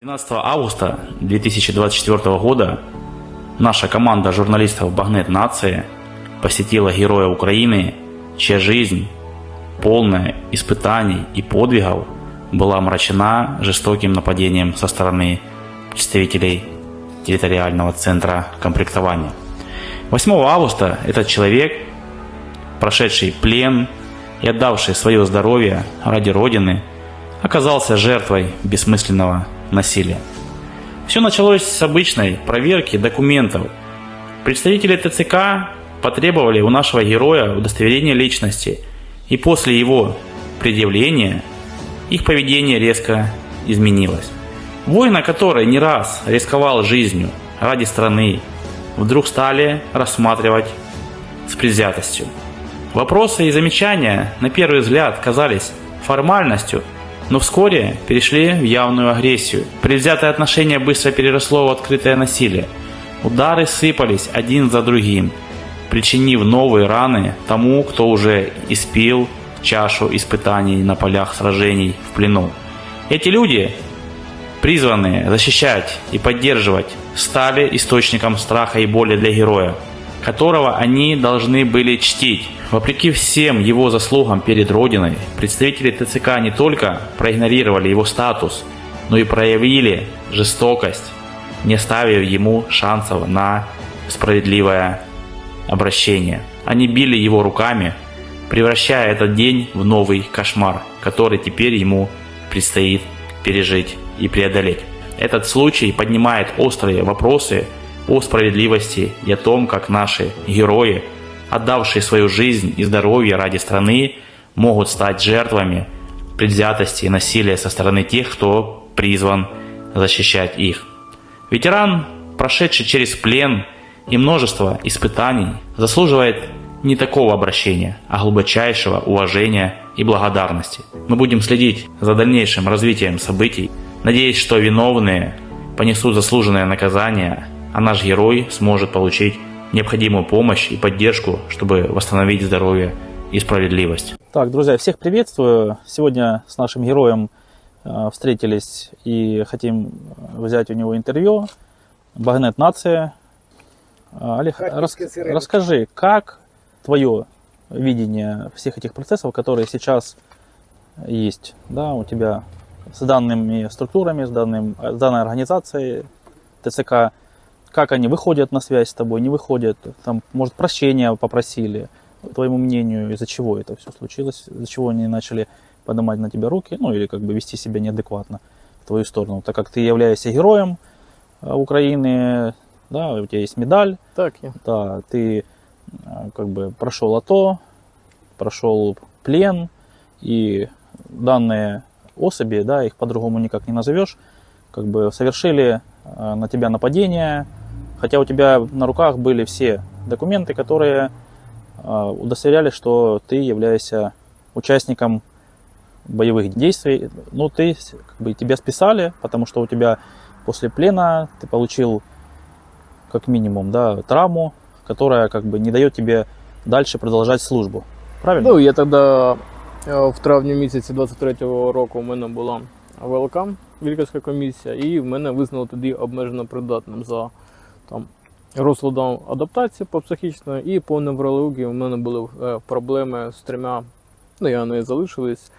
12 августа 2024 года наша команда журналистов «Багнет Нации» посетила героя Украины, чья жизнь, полная испытаний и подвигов, была омрачена жестоким нападением со стороны представителей территориального центра комплектования. 8 августа этот человек, прошедший плен и отдавший свое здоровье ради Родины, оказался жертвой бессмысленного насилия. Все началось с обычной проверки документов. Представители ТЦК потребовали у нашего героя удостоверения личности, и после его предъявления их поведение резко изменилось. Воина, который не раз рисковал жизнью ради страны, вдруг стали рассматривать с предвзятостью. Вопросы и замечания на первый взгляд казались формальностью, но вскоре перешли в явную агрессию. Предвзятое отношение быстро переросло в открытое насилие. Удары сыпались один за другим, причинив новые раны тому, кто уже испил чашу испытаний на полях сражений в плену. Эти люди, призванные защищать и поддерживать, стали источником страха и боли для героя, которого они должны были чтить. Вопреки всем его заслугам перед Родиной, представители ТЦК не только проигнорировали его статус, но и проявили жестокость, не оставив ему шансов на справедливое обращение. Они били его руками, превращая этот день в новый кошмар, который теперь ему предстоит пережить и преодолеть. Этот случай поднимает острые вопросы о справедливости и о том, как наши герои, отдавшие свою жизнь и здоровье ради страны, могут стать жертвами предвзятости и насилия со стороны тех, кто призван защищать их. Ветеран, прошедший через плен и множество испытаний, заслуживает не такого обращения, а глубочайшего уважения и благодарности. Мы будем следить за дальнейшим развитием событий, надеясь, что виновные понесут заслуженное наказание, а наш герой сможет получить необходимую помощь и поддержку, чтобы восстановить здоровье и справедливость. Так, друзья, всех приветствую. Сегодня с нашим героем э, встретились и хотим взять у него интервью. Багнет Нация. Э, Олег, рас- расскажи, как твое видение всех этих процессов, которые сейчас есть да, у тебя с данными структурами, с, данным, с данной организацией ТЦК, как они выходят на связь с тобой, не выходят, там, может, прощения попросили, по твоему мнению, из-за чего это все случилось, из-за чего они начали поднимать на тебя руки, ну или как бы вести себя неадекватно в твою сторону, так как ты являешься героем э, Украины, да, у тебя есть медаль, Так, я. да, ты э, как бы прошел АТО, прошел плен, и данные особи, да, их по-другому никак не назовешь, как бы совершили э, на тебя нападение, хотя у тебя на руках были все документы, которые э, удостоверяли, что ты являешься участником боевых действий. Ну, ты, с- как бы, тебя списали, потому что у тебя после плена ты получил как минимум, да, травму, которая как бы не дает тебе дальше продолжать службу. Правильно? Ну, я тоді е, в травні місяці 23-го року у мене була ВЛК, лікарська комісія, і в мене визнали тоді обмежено придатним за там, розладом адаптації по психічної і по неврології у мене були е, проблеми з трьома, ну я не залишились,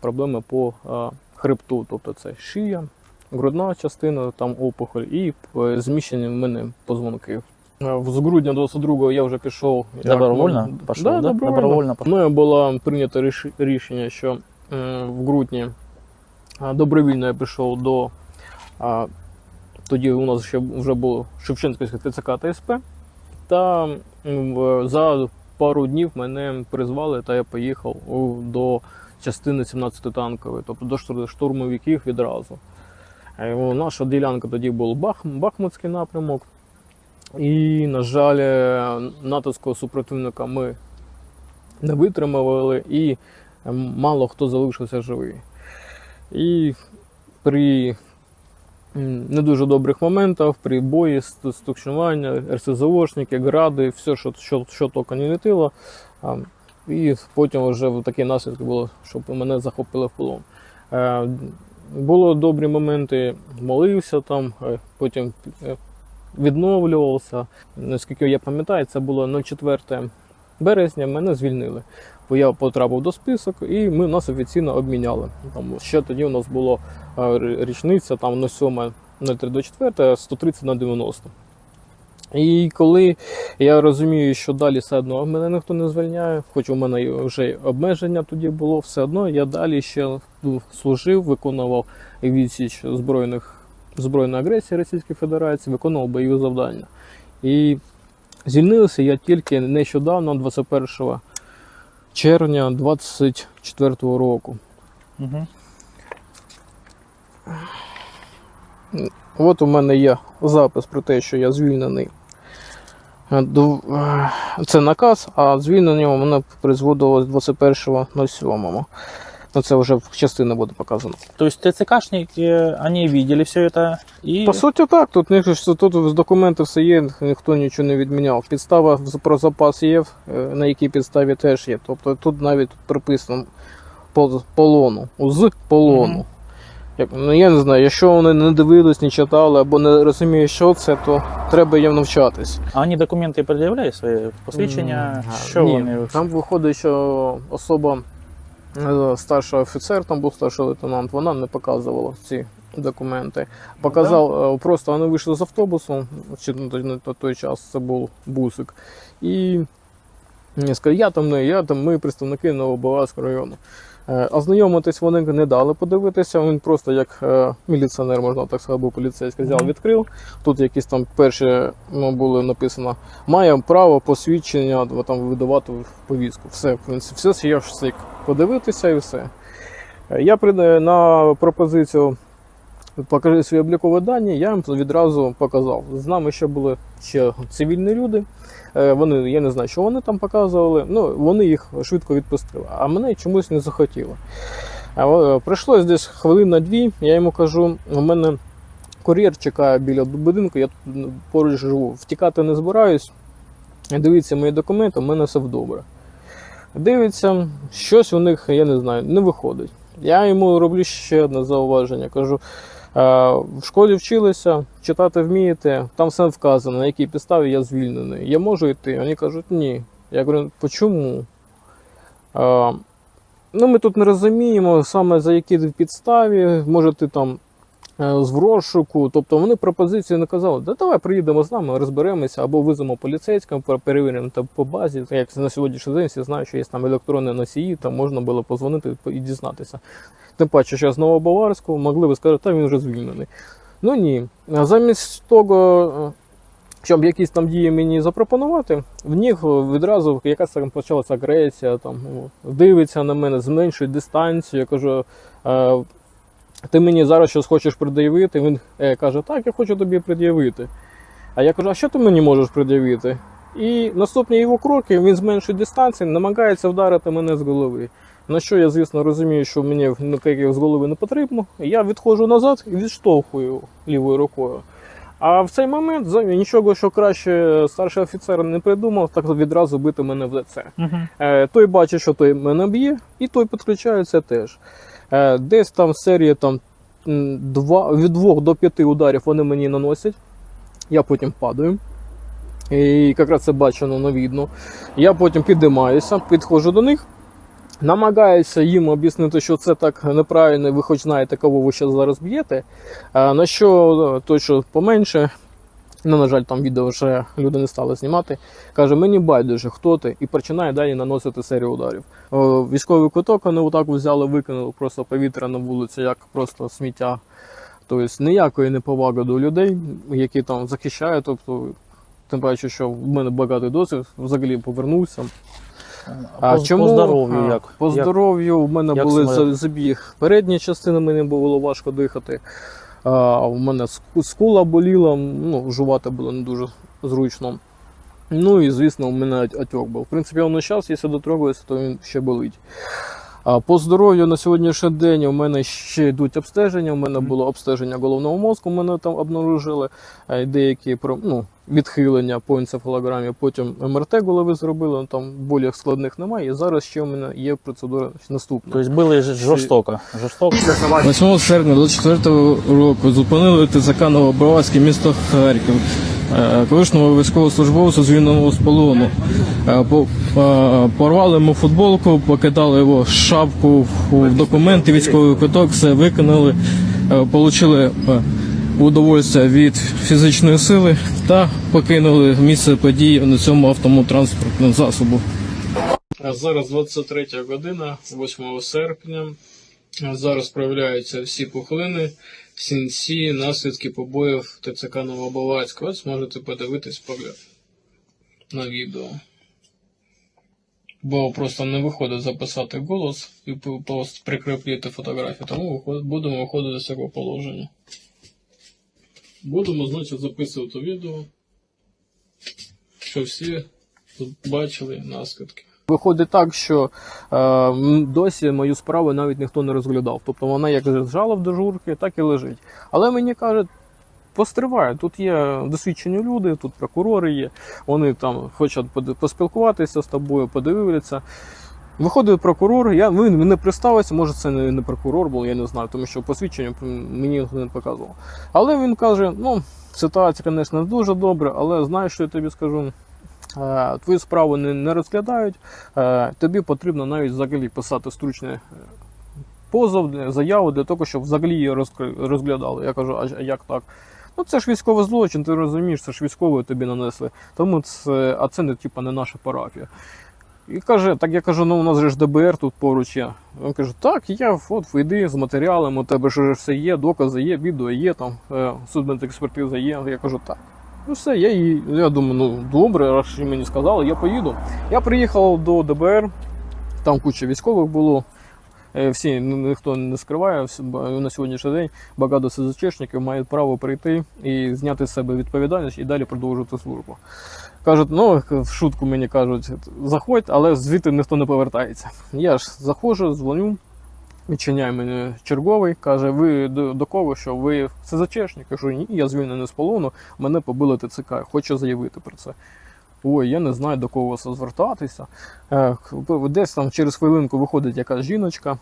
проблеми по е, хребту, тобто це шия, грудна частина, там опухоль і е, зміщення в мене позвонків. З грудня 22-го я вже пішов. Добровольно пішов, да? добровольно. Добровольно пішов. Мною було прийнято ріш- рішення, що в грудні добровільно я пішов до. Тоді у нас ще вже було Шевченківське ТЦК ТСП. Та за пару днів мене призвали, та я поїхав до частини 17 танкової, тобто до штур- штурмовиків відразу. Е, Наша ділянка тоді був Бах, Бахмутський напрямок. І, на жаль, е, натовського супротивника ми не витримували, і мало хто залишився живий. І при не дуже добрих моментах, при бої, стукшування, РСЗОшники, гради, все, що, що, що тільки не летіло. І потім вже такі наслідки було, щоб мене захопили в полон. Е, Були добрі моменти, молився там, е, потім е, відновлювався. Наскільки я пам'ятаю, це було 04 березня, мене звільнили. Бо я потрапив до список і ми нас офіційно обміняли. Там ще тоді у нас було е, річниця, там 07 03 до 4, 130 на 90. І коли я розумію, що далі все одно мене ніхто не звільняє, хоч у мене вже обмеження тоді було, все одно я далі ще служив, виконував відсіч збройних збройної агресії Російської Федерації, виконував бойові завдання. І звільнився я тільки нещодавно, 21 червня 24 року. Угу. От у мене є запис про те, що я звільнений. Е, е, Це наказ, а звільнення у мене призводилось 21.07. Ну, це вже в частини буде показано. То есть ТЦКшники, они видели все это и... По суті, так. Тут, ні- що тут з документи все є, ніхто нічого не відміняв. Підстава з- про запас є, е, на якій підставі теж є. Тобто тут навіть тут прописано по полону, з полону. Мгм. Як, ну я не знаю, якщо вони не дивились, не читали або не розуміють, що це, то треба їм навчатись. А они документы предъявляли свои посвідчення? М, Що ні, вони? Там виходить, що особа, е, старший офіцер, там був старший лейтенант, вона не показувала ці документи. Показав, е, просто вони вийшли з автобусу, чи на той, на той час це був бусик. І я сказав, я там не, я там, ми представники Новобаварського району. Е, Ознайомитись вони не дали подивитися. Він просто як е, міліціонер, можна так сказати, або поліцейський взяв, відкрив. Тут якісь там перші ну, були написано має право посвідчення там видавати повістку. Все, в принципі, все я встиг подивитися і все. Е, Я при на пропозицію покажи свої облікові дані, я їм відразу показав. З нами ще були ще цивільні люди. Е, Вони, я не знаю, що вони там показували. Ну, вони їх швидко відпустили, а мене чомусь не захотіло. Е, десь хвилин на дві, я йому кажу, у мене кур'єр чекає біля будинку, я тут поруч живу. Втікати не збираюсь. Дивіться мої документи, у мене все добре. Дивиться, щось у них, я не знаю, не виходить. Я йому роблю ще одне зауваження. Кажу, «Е, в школі вчилися, читати вмієте, там все вказано, на якій підставі я звільнений. Я можу йти. Вони кажуть, ні. Я говорю, чому? Е, ну, ми тут не розуміємо саме за які підставі, може ти там е, з розшуку. Тобто вони пропозиції не казали, да давай приїдемо з нами, розберемося, або визимо поліцейського, перевіримо там по базі. Як на сьогоднішній день всі знають, що є там електронні носії, там можна було позвонити і дізнатися. Тим паче, що з Новобаварського могли би сказати, та він вже звільнений. Ну ні. Замість того, е, щоб якісь там дії мені запропонувати, в них відразу якась там почалася агресія, там, дивиться на мене, зменшує дистанцію. Я кажу, е, ти мені зараз щось хочеш пред'явити? Він е, каже, так, я хочу тобі пред'явити. А я кажу, а що ти мені можеш пред'явити? І наступні його кроки він зменшує дистанцію, намагається вдарити мене з голови. На що я, звісно, розумію, що мені ніяких з голови не потрібно. Я відходжу назад і відштовхую лівою рукою. А в цей момент нічого, що краще старший офіцер не придумав, так відразу бити мене в лице. Е, той бачить, що той мене б'є, і той підключається теж. Е, десь там серія там, два, від 2 до 5 ударів вони мені наносять. Я потім падаю. І якраз це бачено навідно. Я потім підіймаюся, підходжу до них, намагаюся їм об'яснити, що це так неправильно, ви хоч знаєте, кого ви ще зараз б'єте. На що е, той, що поменше, ну, на жаль, там відео вже люди не стали знімати. Каже, мені байдуже, хто ти, і починає далі наносити серію ударів. Військовий куток вони отак взяли, викинули просто повітря на вулицю, як просто сміття. Тобто ніякої неповаги до людей, які там захищають. Тобто, тим паче, що в мене багатий досвід, взагалі повернувся. А по, чому по здоров'ю як? По здоров'ю в мене як були саме? забіг. Передня частини мені було важко дихати. А, у мене скула боліла, ну, жувати було не дуже зручно. Ну і звісно, у мене отек був. В принципі, воно зараз, якщо дотрогується, то він ще болить. А по здоров'ю на сьогоднішній день у мене ще йдуть обстеження. У мене було обстеження головного мозку, мене там обнаружили деякі про- ну, відхилення по енцефалограмі. Потім МРТ голови зробили, ну, там боліх складних немає. І зараз ще у мене є процедура наступна. То есть было ж- жорстоко. Жорстоко. 8 серпня 24 року зупинили ТЦК Новобровацьке місто Харків. Е, Колишнього військовослужбовця звільненого з полону. Е, е, Порвали йому футболку, покидали його шапку в документи, військовий квиток, все получили е, удовольствие від фізичної сили та покинули місце події на цьому автомотранспортному засобу. Зараз 23 година, 8 серпня. Зараз проявляються всі пухлини, сінці, наслідки побоїв ТЦК Новобавацька. Ось можете подивитись погляд на відео. Бо просто не виходить записати голос і просто прикріпити фотографію, тому будемо виходити з цього положення. Будемо, значить, записувати відео, що всі бачили наслідки. Виходить так, що е, досі мою справу навіть ніхто не розглядав. Тобто вона як лежала в дежурки, так і лежить. Але мені кажуть, постривай, тут є досвідчені люди, тут прокурори є, вони там хочуть поспілкуватися з тобою, подивитися. Виходить прокурор, я, він не представився, може це не, не прокурор був, я не знаю, тому що посвідчення мені не показував. Але він каже: ну, ситуація, звісно, дуже добре, але знаєш, що я тобі скажу? Е, Твою справу не, не розглядають, е, тобі потрібно навіть взагалі писати стручний е, позов, заяву для того, щоб взагалі її розглядали. Я кажу, а як так? Ну це ж військовий злочин, ти розумієш, це ж військові тобі нанесли. Тому це, а це не типа не наша парафія. І каже, так я кажу, ну у нас же ж ДБР тут поруч є. Він каже, так, я от вийди з матеріалами, у тебе ж все є, докази є, відео є, там судмедекспертиза є. Я кажу, так. Ну все, я її. Я думаю, ну добре, раз мені сказали, я поїду. Я приїхав до ДБР, там куча військових було. Е, Всі ну, ніхто не скриває на сьогоднішній день багато СЗЧшників мають право прийти і зняти з себе відповідальність і далі продовжувати службу. Кажуть, ну в шутку мені кажуть, заходь, але звідти ніхто не повертається. Я ж заходжу, дзвоню, відчиняє мене черговий, каже, ви до, до кого, що ви СЗЧшник? Кажу, ні, я звільнений з полону, мене побили ТЦК, хочу заявити про це. Ой, я не знаю до кого звертатися. Е, Десь там через хвилинку виходить якась жіночка,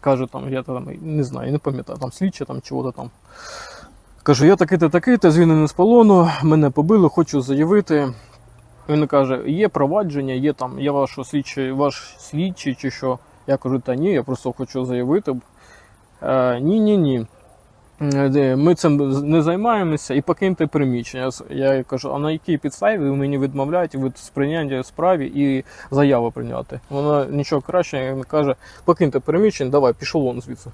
каже, там, я там не знаю, не пам'ятаю, там слідча там чого-то там. Кажу, я такий-то такий-то, звільнений з полону, мене побили, хочу заявити. Він каже, є провадження, є там, я ваш слідчий, ваш слідчий чи що. Я кажу, та ні, я просто хочу заявити. Е, ні, ні, ні. Е, Ми цим не займаємося і покиньте приміщення. Я кажу, а на якій підставі ви мені відмовляєте від сприйняття справі і заяву прийняти? Вона нічого краще каже, покиньте приміщення, давай, пішов вон звідси.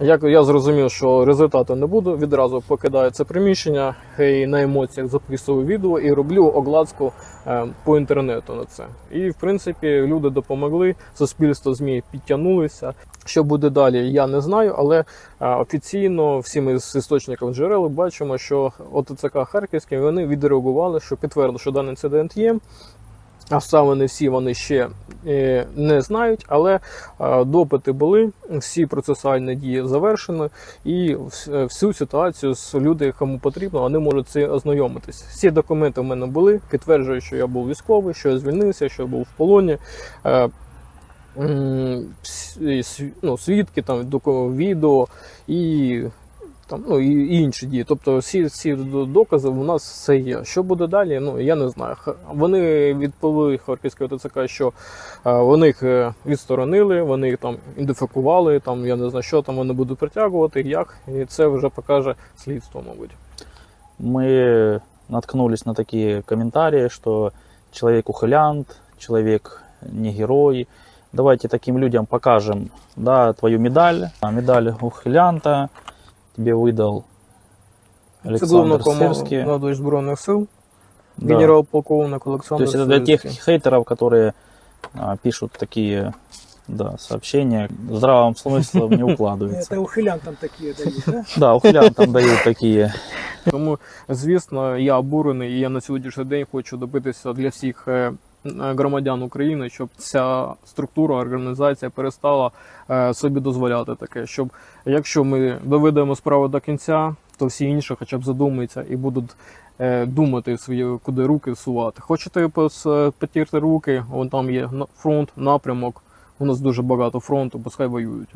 Як я зрозумів, що результату не буду, відразу покидаю це приміщення і на емоціях записую відео і роблю огласку е, по інтернету на це. І в принципі люди допомогли, суспільство ЗМІ підтягнулися. Що буде далі, я не знаю, але е, офіційно всі ми з істочників джерел бачимо, що ОТЦК Харківський вони відреагували, що підтвердили, що даний інцидент є. Обставини всі вони ще е, не знають, але е, допити були, всі процесуальні дії завершені, і е, всю ситуацію з люди, кому потрібно, вони можуть це ознайомитись. Всі документи в мене були, підтверджують, що я був військовий, що я звільнився, що я був в полоні. Ну, свідки, там, відео і там, ну, і інші дії. Тобто всі ці докази у нас все є. Що буде далі? Ну я не знаю. Вони відповіли Харківської ТЦК, що е, вони їх е, відсторонили, вони їх там ідентифікували, там я не знаю, що там вони будуть притягувати, як, і це вже покаже слідство, мабуть. Мы наткнулись на такие комментарии, что человек ухилянт, человек не герой. Давайте таким людям покажем да, твою медаль. Медаль ухилянта тебе выдал Це Александр головнокомандуючий Сирский. Збройних сил, Да. генерал-полковник То Олександр есть это для тех Сирський. хейтеров, которые а, пишут такие да, сообщения, здравым смыслом не укладываются. Это ухилянтам такие дают, да? Да, ухилянтам дают такие. Тому, звісно, я обурений, і я на сьогоднішній день хочу добитися для всіх е, е, громадян України, щоб ця структура, організація перестала е, собі дозволяти таке. Щоб якщо ми доведемо справу до кінця, то всі інші хоча б задумаються і будуть е, думати свої, куди руки всувати. Хочете потірти руки, вон там є на- фронт, напрямок. У нас дуже багато фронту, пускай воюють.